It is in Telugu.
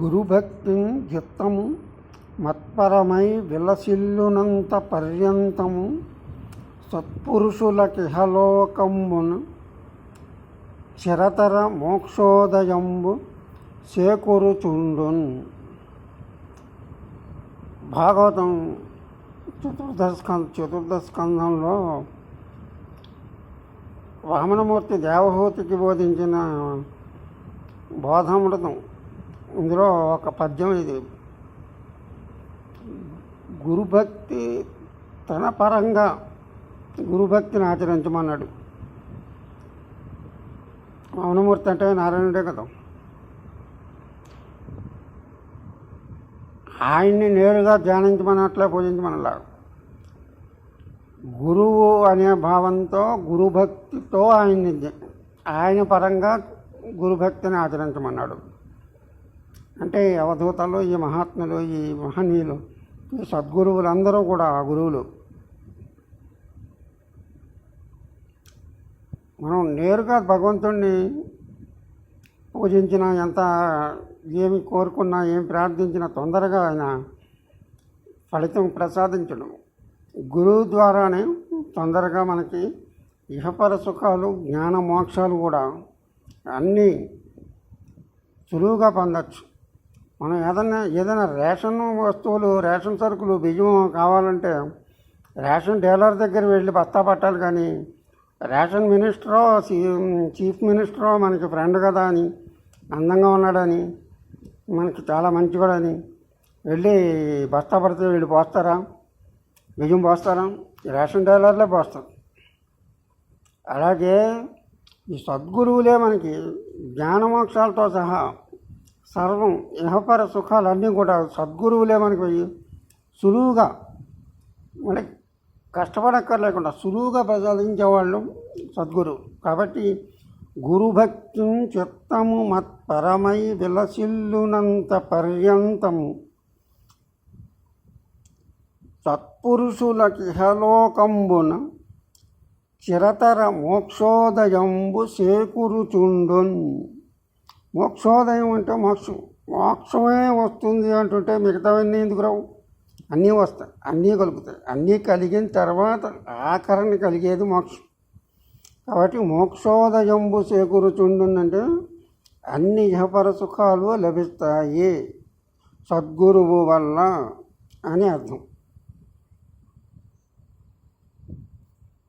గురుభక్తిం చిత్తము మత్పరమై విలసిల్లునంత పర్యంతము సత్పురుషులకిహలోకమును చిరతర మోక్షోదయంబు చేకూరుచుండున్. భాగవతం చతుర్దశ స్కంద చతుర్దశ స్కందంలో వామనమూర్తి దేవహూతికి బోధించిన బోధామృతం ఇందులో ఒక పద్యం ఇది. గురుభక్తి తన పరంగా గురుభక్తిని ఆచరించమన్నాడు. వామనమూర్తి అంటే నారాయణుడే కదా. ఆయన్ని నేరుగా ధ్యానించమన్నట్లే పూజించమనలా గురువు అనే భావంతో గురుభక్తితో ఆయన్ని ఆయన పరంగా గురుభక్తిని ఆచరించమన్నాడు. అంటే అవధూతలు ఈ మహాత్ములు ఈ మహనీయులు ఈ సద్గురువులందరూ కూడా ఆ గురువులు. మనం నేరుగా భగవంతుణ్ణి పూజించినా ఎంత ఏమి కోరుకున్నా ఏం ప్రార్థించినా తొందరగా ఆయన ఫలితం ప్రసాదించడం. గురువు ద్వారానే తొందరగా మనకి ఇహపర సుఖాలు జ్ఞాన మోక్షాలు కూడా అన్నీ సులువుగా పొందచ్చు. మనం ఏదైనా ఏదైనా రేషన్ వస్తువులు రేషన్ సరుకులు బియ్యం కావాలంటే రేషన్ డీలర్ దగ్గర వెళ్ళి బస్తా పట్టాలి కానీ రేషన్ మినిస్టరో చీఫ్ మినిస్టరో మనకి ఫ్రెండ్ కదా అని అందంగా ఉన్నాడని మనకి చాలా మంచివాడని వెళ్ళి బస్తా పడితే వీళ్ళు పోస్తారా? బియ్యం పోస్తారా? రేషన్ డీలర్లే పోస్తారు. అలాగే ఈ సద్గురువులే మనకి జ్ఞానమోక్షాలతో సహా సర్వం ఇహపర సుఖాలన్నీ కూడా సద్గురువులే మనకి సులువుగా మనకి కష్టపడక్కర్లేకుండా సులువుగా ప్రసాదించేవాళ్ళు సద్గురువు. కాబట్టి గురుభక్తి చిత్తము మత్పరమై విలసిల్లునంత పర్యంతము సత్పురుషులకిహలోకంబున చిరతర మోక్షోదయంబు సేకూరుచుండున్. మోక్షోదయం అంటే మోక్షం. మోక్షమే వస్తుంది అంటుంటే మిగతావన్నీ ఎందుకు రావు? అన్నీ వస్తాయి. అన్నీ కలుగుతాయి. అన్నీ కలిగిన తర్వాత ఆకరణ కలిగేది మోక్షం. కాబట్టి మోక్షోదయంబు చేకూరుచుండునంటే అన్ని యహపర సుఖాలు లభిస్తాయి. సద్గురువు వల్ల అని అర్థం.